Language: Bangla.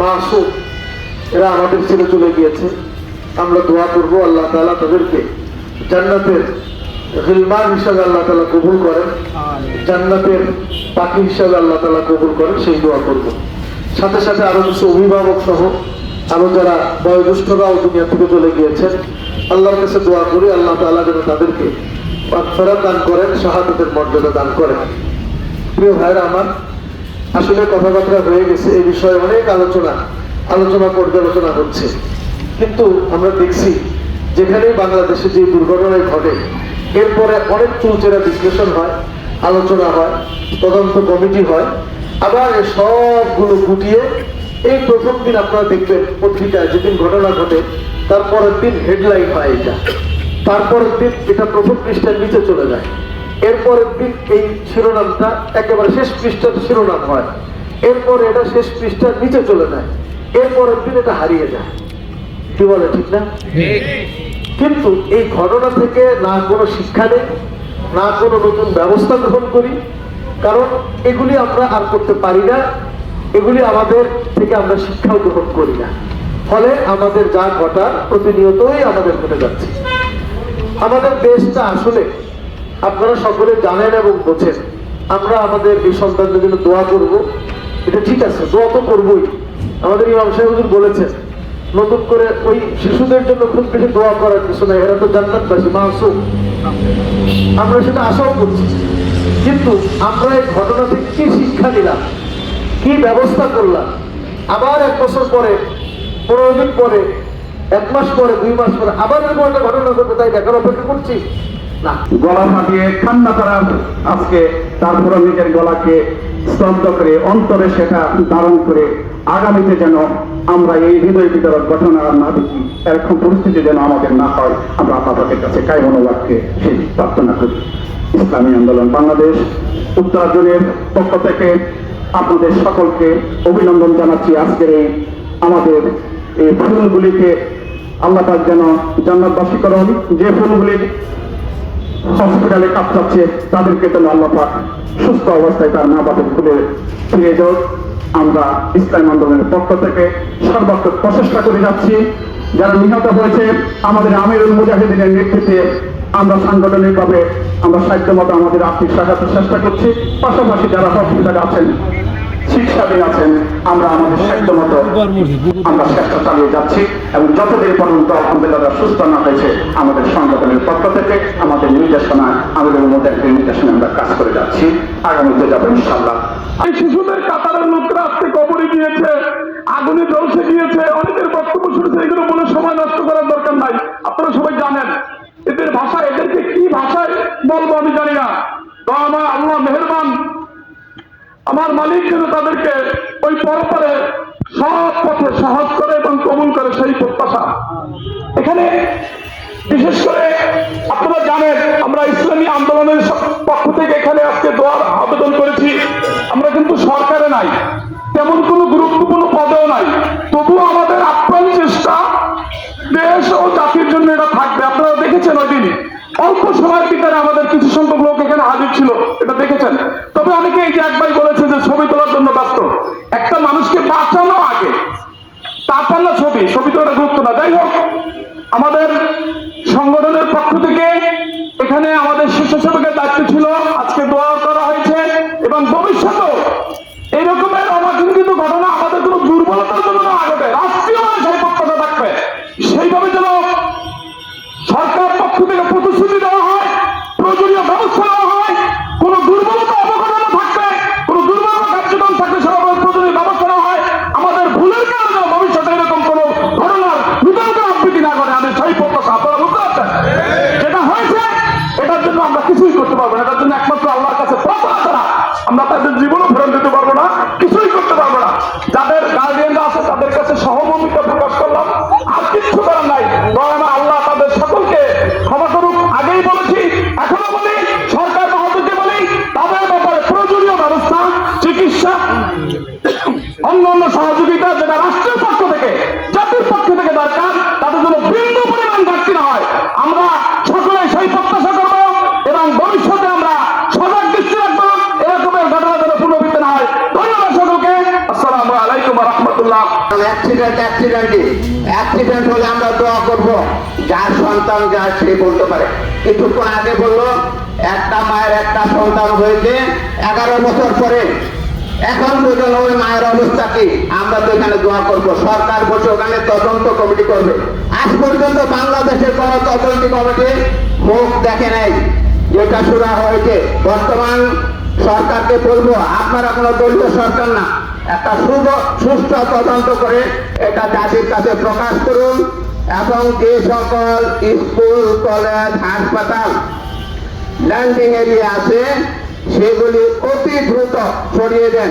মাসুম, এরা আমাদের ছেড়ে চলে গিয়েছে। আমরা দোয়া করব আল্লাহ তাআলা তাদেরকে জান্নাতের গিলমান হিসাবে আল্লাহ তাআলা কবুল করেন। জান্নাতের পাখি হিসাবে আল্লাহ তাআলা কবুল করেন, সেই দোয়া করব। সাথে সাথে আরও কিছু অভিভাবক সহ, আরও যারা বয়োজ্যেষ্ঠরাও দুনিয়া থেকে চলে গিয়েছেন, আল্লাহর কাছে দোয়া করি, আল্লাহ তাআলা যেন তাদেরকে দান করেন, শাহাদতের মর্যাদা দান করেন। প্রিয় ভাইরা আমার আসলে কথাবার্তা হয়ে গেছে, এই বিষয়ে অনেক আলোচনা আলোচনা পর্যালোচনা হচ্ছে। কিন্তু আমরা দেখছি, যেখানেই বাংলাদেশে যে দুর্ঘটনায় ঘটে, এরপরে অনেক চুলচেরা বিশ্লেষণ হয়, আলোচনা হয়, তদন্ত কমিটি হয়, আবার সবগুলো গুটিয়ে এই প্রথম দিন আপনারা দেখবেন পত্রিকায় যেদিন ঘটনা ঘটে, তারপরের দিন হেডলাইন হয় এটা। তারপরের দিন এটা প্রথম পৃষ্ঠার নিচে চলে যায়। এরপরের দিন এই শিরোনামটা একেবারে শেষ পৃষ্ঠার শিরোনাম হয়। এরপরে এটা শেষ পৃষ্ঠার নিচে চলে যায়। এরপরের দিন এটা হারিয়ে যায়। কি বলে, ঠিক না? কিন্তু এই ঘটনা থেকে না কোনো শিক্ষা নেই, না কোনো নতুন ব্যবস্থা গ্রহণ করি। কারণ এগুলি আমরা আর করতে পারি না। এগুলি আমাদের থেকে আমরা শিক্ষাও গ্রহণ করি না। ফলে আমাদের যা ঘটার প্রতিনিয়তই আমাদের ঘটে যাচ্ছে। আমাদের দেশটা আসলে আপনারা সকলে জানেন এবং বোঝেন। আমরা আমাদের এই সন্তানদের জন্য দোয়া করব। এটা ঠিক আছে, দোয়া তো করবই। আমাদের ইমাম সাহেব বলেছেন, নতুন করে ওই শিশুদের জন্য খুব বেশি দোয়া করার কিছু নাই, এরা তো জান্নাতবাসী, মাসুম। আমরা সেটা আশাও করছি। কিন্তু আমরা এই ঘটনা থেকে কি শিক্ষা নিলাম, কি ব্যবস্থা করলাম? আবার এক বছর পরে, পনেরো দিন পরে, এক মাস পরে, দুই মাস পরে আবার এরকম একটা ঘটনা ঘটবে, তাই দেখার অপেক্ষা করছি। গলা ফাটিয়ে ঠান্ডা করা আজকে তারপরে নিজের গলাকে স্তব্ধ করে, অন্তরে সেটা ধারণ করে আগামীতে যেন আমরা এই হৃদয় বিতরক ঘটনা না দেখি, এরকম পরিস্থিতি যেন আমাদের না হয়, আমরা আপনাদের কাছে কায় মনোভাবকে সেই প্রার্থনা করি। ইসলামী আন্দোলন বাংলাদেশ উত্তরাঞ্চলের পক্ষ থেকে আপনাদের সকলকে অভিনন্দন জানাচ্ছি আজকের এই আমাদের এই ফুলগুলিকে আল্লাহ যেন জান্নাতবাসী করুন। যে ফুলগুলির হসপিটালে কাঁপছে তাদেরকে তো আল্লাহ পাক সুস্থ অবস্থায় তার মা বাপের খুলে ফিরে যাও আমরা ইসলাম আন্দোলনের পক্ষ থেকে সর্বাত্মক প্রচেষ্টা করে যাচ্ছি। যারা নিহত হয়েছে, আমাদের আমিরুল মুজাহিদিনের নেতৃত্বে আমরা সাংগঠনিকভাবে আমরা সাধ্য মতো আমাদের আর্থিক সহায়তার চেষ্টা করছি। পাশাপাশি যারা হসপিটালে আছেন, চিকিৎসাধীন আছেন, আমরা আমাদের সাধ্য মতো আমরা চেষ্টা চালিয়ে যাচ্ছি। এবং যতদিন পর্যন্ত আলহামদুলিল্লাহ সুস্থ না হয়েছে, আমাদের সংগঠনের পক্ষ থেকে আমাদের নির্দেশনায় আমাদের মধ্যে একটা নির্দেশনায় আমরা কাজ করে যাচ্ছি এই শিশুদের কাতারের লোকরা আজকে কবরে গিয়েছে আগুনে জ্বলসে গিয়েছে অনেকের বক্তব্য শুনেছে, এগুলো বলে সময় নষ্ট করার দরকার নাই। আপনারা সবাই জানেন, এদের ভাষা, এদেরকে কি ভাষায় বলব আমি জানি না। আমার আল্লাহ মেহরবান। আমার মালিক যেন তাদেরকে ওই পরপরে সব পথে সহজ করে এবং কবুল করে সেই প্রত্যাশা। এখানে বিশেষ করে আপনারা জানেন, আমরা ইসলামী আন্দোলনের এই যে একবার বলেছে যে ছবি তোলার জন্য ব্যস্ত। একটা মানুষকে বাঁচানো আগে। তারপর না ছবি ছবি তো গুরুত্ব না। যাই হোক, আমাদের সংগঠনের পক্ষ থেকে এখানে আমাদের স্বেচ্ছাসেবকের দায়িত্ব ছিল আজকে দোয়া অ্যাক্সিডেন্ট অ্যাক্সিডেন্টই অ্যাক্সিডেন্ট হলে আমরা দোয়া করব, যার সন্তান যা সে বলতে পারে। কিছুক্ষণ আগে বলল, একটা মায়ের একটা সন্তান হয়েছে, এগারো বছর পরে। এখন পর্যন্ত ওই মায়ের অবস্থা কি? আমরা তো এখানে দোয়া করব। সরকার বসে ওখানে তদন্ত কমিটি করবে। আজ পর্যন্ত বাংলাদেশের কোন তদন্ত কমিটি মুখ দেখে নাই, যেটা শুরু হয়েছে। বর্তমান সরকারকে বলব, আপনারা কোনো দলীয় সরকার না। একটা সুস্থ তদন্ত করে এটা জাতির কাছে প্রকাশ করুন এবং যে সকল স্কুল, কলেজ, হাসপাতাল ল্যান্ডিং এরিয়া আছে, সেগুলি অতি দ্রুত সরিয়ে দেন।